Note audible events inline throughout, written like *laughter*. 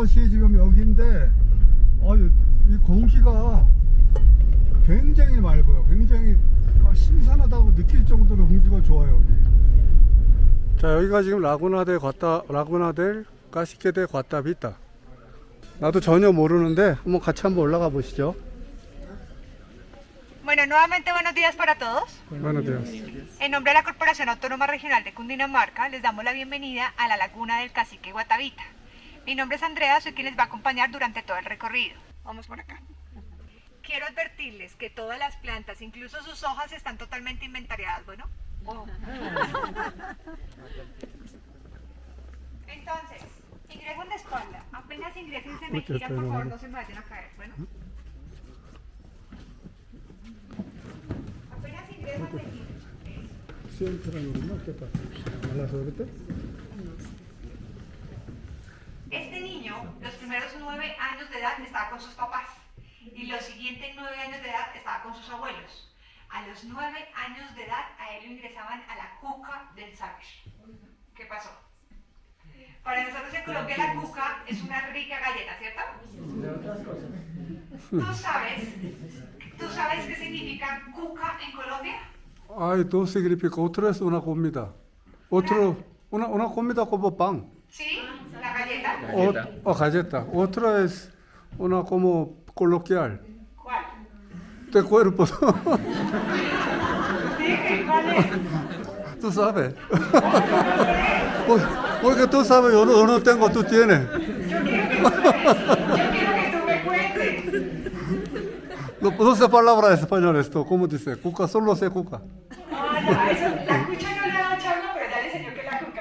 것이 지금 여기인데 아유 이 공기가 굉장히 맑아요. 굉장히 아, 신선하다고 느낄 정도로 공기가 좋아요 여기. 자 여기가 지금 라구나델 과따 라구나델 가시케데 과따비타. 나도 전혀 모르는데 한번 같이 한번 올라가 보시죠. Bueno, nuevamente buenos días para todos. Buenos días. En nombre de la Corporación Autónoma Regional de Cundinamarca, les damos la bienvenida a la Laguna del Cacique Guatavita. Mi nombre es Andrea, soy quien les va a acompañar durante todo el recorrido. Vamos por acá. Quiero advertirles que todas las plantas, incluso sus hojas, están totalmente inventariadas, ¿bueno? Entonces, ingresan de espalda. Apenas ingresen se me giran, por favor, ¿no? no se me vayan a caer, ¿bueno? Apenas ingresan, me giran. Siempre normal, ¿qué pasa? ¿A la suerte? Primeros nueve años de edad estaba con sus papás y los siguientes nueve años de edad estaba con sus abuelos. A los nueve años de edad a él lo ingresaban a la cuca del saber. ¿Qué pasó? Para nosotros en Colombia la cuca es una rica galleta, ¿cierto? ¿Tú sabes, ¿Tú sabes qué significa cuca en Colombia? Ay, no significa otra es una comida. Otro, una, una comida como pan. ¿Sí? Galleta. O, o galleta. Otra es una como coloquial. ¿Cuál? De cuerpo. *laughs* Dije, ¿cuál es? tú sabes. Por- Porque tú sabes, yo no, yo no tengo, tú tienes. Yo quiero que tú me, yo quiero que tú me cuentes. No, no sé palabra en español esto. ¿Cómo dice? Cuca, solo sé cuca. Ah, no, eso, la cucha no le ha dado charla, pero ya le enseñó que la cuca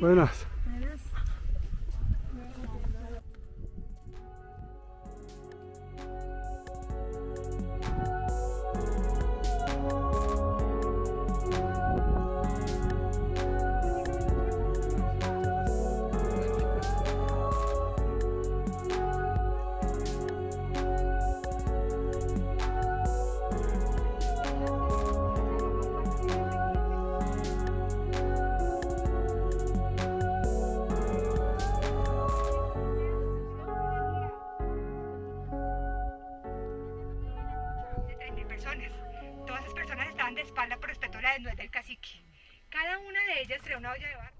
buenas. Personas. Todas esas personas estaban de espalda por respeto a la desnudez del cacique. Cada una de ellas traía una olla de barro.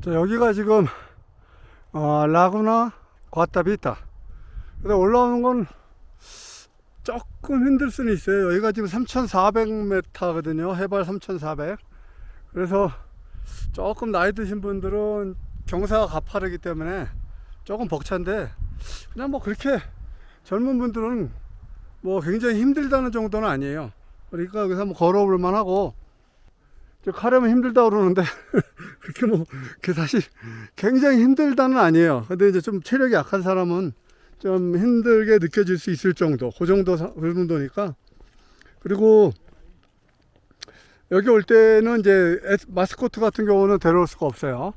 자, 여기가 지금 어, 라구나 과타비타. 근데 올라오는 건 조금 힘들 수는 있어요. 여기가 지금 3,400m거든요. 해발 3,400. 그래서 조금 나이 드신 분들은 경사가 가파르기 때문에 조금 벅찬데 그냥 뭐 그렇게 젊은 분들은 뭐 굉장히 힘들다는 정도는 아니에요. 그러니까 여기서 뭐 걸어볼 만하고 저 가려면 힘들다 그러는데 *laughs* 그렇게 뭐, 그 사실 굉장히 힘들다는 아니에요. 근데 이제 좀 체력이 약한 사람은 좀 힘들게 느껴질 수 있을 정도, 그 정도, 사- 그 정도니까. 그리고 여기 올 때는 이제 마스코트 같은 경우는 데려올 수가 없어요.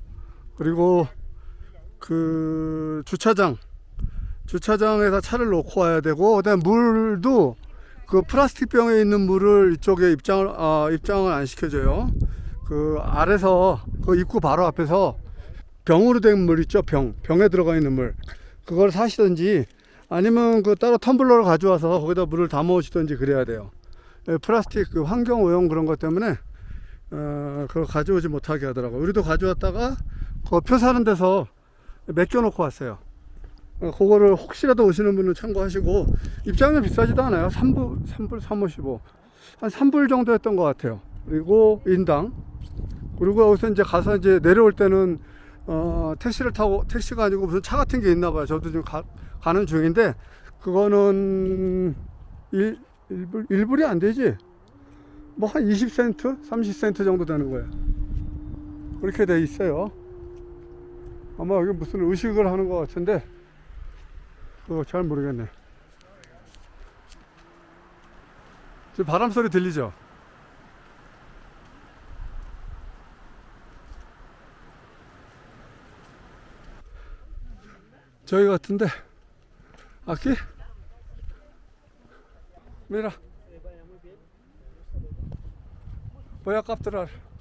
그리고 그 주차장, 주차장에다 차를 놓고 와야 되고, 그다음 물도 그 플라스틱 병에 있는 물을 이쪽에 입장을 아, 입장을 안 시켜줘요. 그 아래서 그 입구 바로 앞에서 병으로 된 물 있죠 병 병에 들어가 있는 물 그걸 사시든지 아니면 그 따로 텀블러를 가져와서 거기다 물을 담아 오시든지 그래야 돼요. 예, 플라스틱 그 환경 오염 그런 것 때문에 어, 그걸 가져오지 못하게 하더라고. 요 우리도 가져왔다가 그 표 사는 데서 맡겨 놓고 왔어요. 어, 그거를 혹시라도 오시는 분은 참고하시고 입장료 비싸지도 않아요. 3불, 3불, 355. 한 3불 정도 했던 것 같아요. 그리고 인당 그리고 여기서 이제 가서 이제 내려올 때는 어, 택시를 타고 택시가 아니고 무슨 차 같은 게 있나 봐요. 저도 지금 가, 가는 중인데 그거는 일, 일불 일불이 안 되지. 뭐 한 20센트, 30센트 정도 되는 거예요. 그렇게 돼 있어요. 아마 여기 무슨 의식을 하는 것 같은데 그거 잘 모르겠네. 지금 바람 소리 들리죠? 저희 같은데 voy a capturar Niña,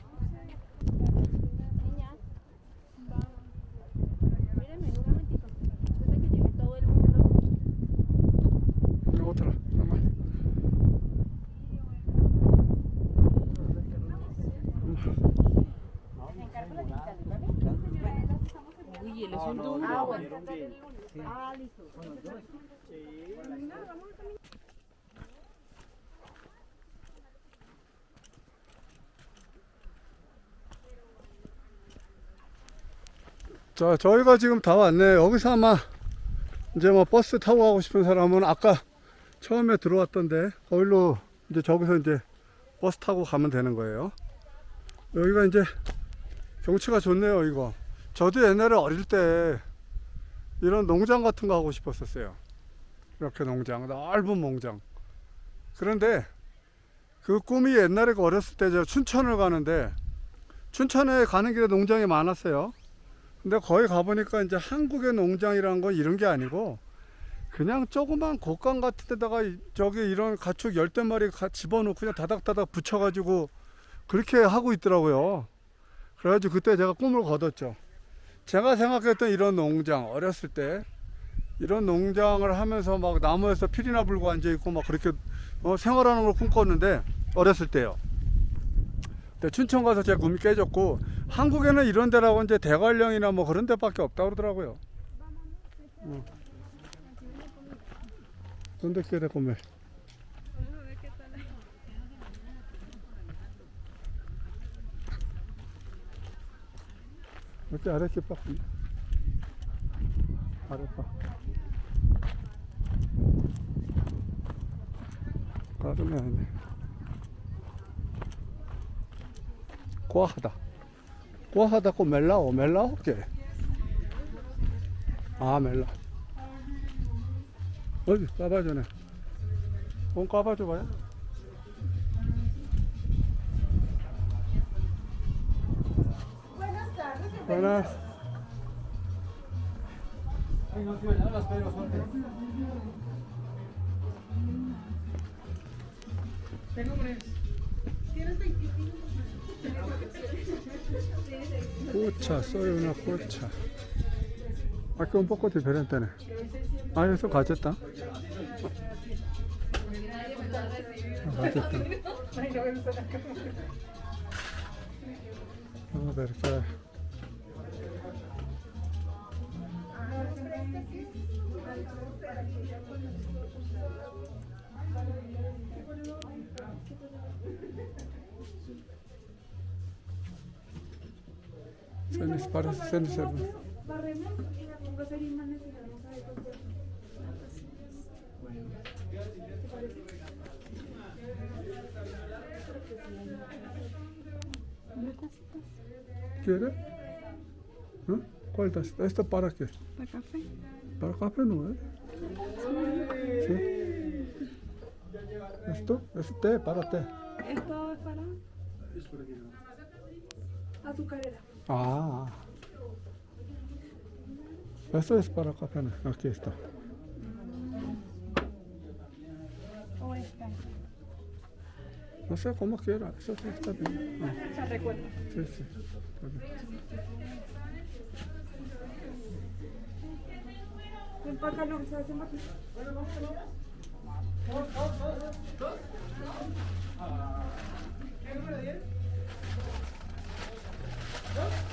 자, 저희가 지금 다 왔네. 여기서 아마 이제 뭐 버스 타고 가고 싶은 사람은 아까 처음에 들어왔던데 거기로 이제 저기서 이제 버스 타고 가면 되는 거예요. 여기가 이제 경치가 좋네요, 이거. 저도 옛날에 어릴 때 이런 농장 같은 거 하고 싶었었어요. 이렇게 농장, 넓은 농장. 그런데 그 꿈이 옛날에 그 어렸을 때 제가 춘천을 가는데 춘천에 가는 길에 농장이 많았어요. 근데 거기 가보니까 이제 한국의 농장이라는 건 이런 게 아니고 그냥 조그만 곡간 같은 데다가 이- 저기 이런 가축 열댓 마리 가- 집어넣고 그냥 다닥다닥 붙여가지고 그렇게 하고 있더라고요. 그래가지고 그때 제가 꿈을 거뒀죠. 제가 생각했던 이런 농장 어렸을 때 이런 농장을 하면서 막 나무에서 피리나 불고 앉아 있고 막 그렇게 어, 생활하는 걸 꿈꿨는데 어렸을 때요. 근데 춘천 가서 제 꿈이 깨졌고 한국에는 이런 데라고 이제 대관령이나 뭐 그런 데밖에 없다 그러더라고요. 어. A ver qué pasa. Arepa. 까르면 꼬하다. 꼬하다 꼬 멜라오 멜라오 게. 아 멜라. 어디 까봐줘네. 온 까봐줘 봐요. Buenas. Cocha, soy una cocha. Aquí un poco diferente. Ah, eso galleta. Ah, galleta. A ver, ¿qué? Se les parece, se les Barremos y me pongo a hacer imanes y vamos a ver con ¿Quiere? ¿No? ¿Cuál es? ¿Esto para qué? ¿Para café? Para café no es. ¿Sí? ¿Esto? Es té, para té. Esto es para azucarera. Ah. Eso es para café. Aquí está. O esta. No sé cómo quiera. Eso sí está bien. Ah, sí, sí. está bien. Empaca lo que se hace Martín. Bueno, vamos Dos, dos, dos, dos. ¿Qué número 10? ¿Dos?